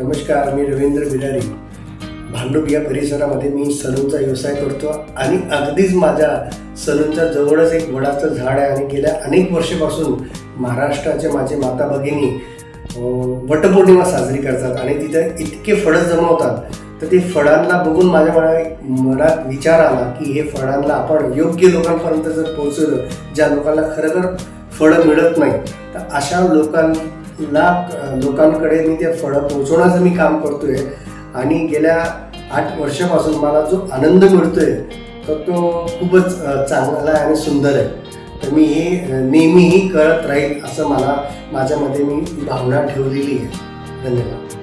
नमस्कार मी रवींद्र बिरारी भांडूप या परिसरामध्ये मी सलूनचा व्यवसाय करतो आणि अगदीच माझ्या सलूनच्या जवळच एक वडाचं झाड आहे आणि गेल्या अनेक वर्षापासून महाराष्ट्राचे माझे माता भगिनी वटपौर्णिमा साजरी करतात आणि तिथे इतके फळं जमवतात. तर ते फळांना बघून माझ्या मनात मनात विचार आला की हे फळांना आपण योग्य लोकांपर्यंत जर पोहोचवलं ज्या लोकांना खरोखर फळं मिळत नाही तर अशा लोकां लोकांकडे मी ते फळं पोहोचवण्याचं मी काम करतोय. आणि गेल्या आठ वर्षापासून मला जो आनंद मिळतोय तर तो खूपच चांगला आहे आणि सुंदर आहे. तर मी हे नेहमीही करत राहील असं मला माझ्यामध्ये मी भावना ठेवलेली आहे. धन्यवाद.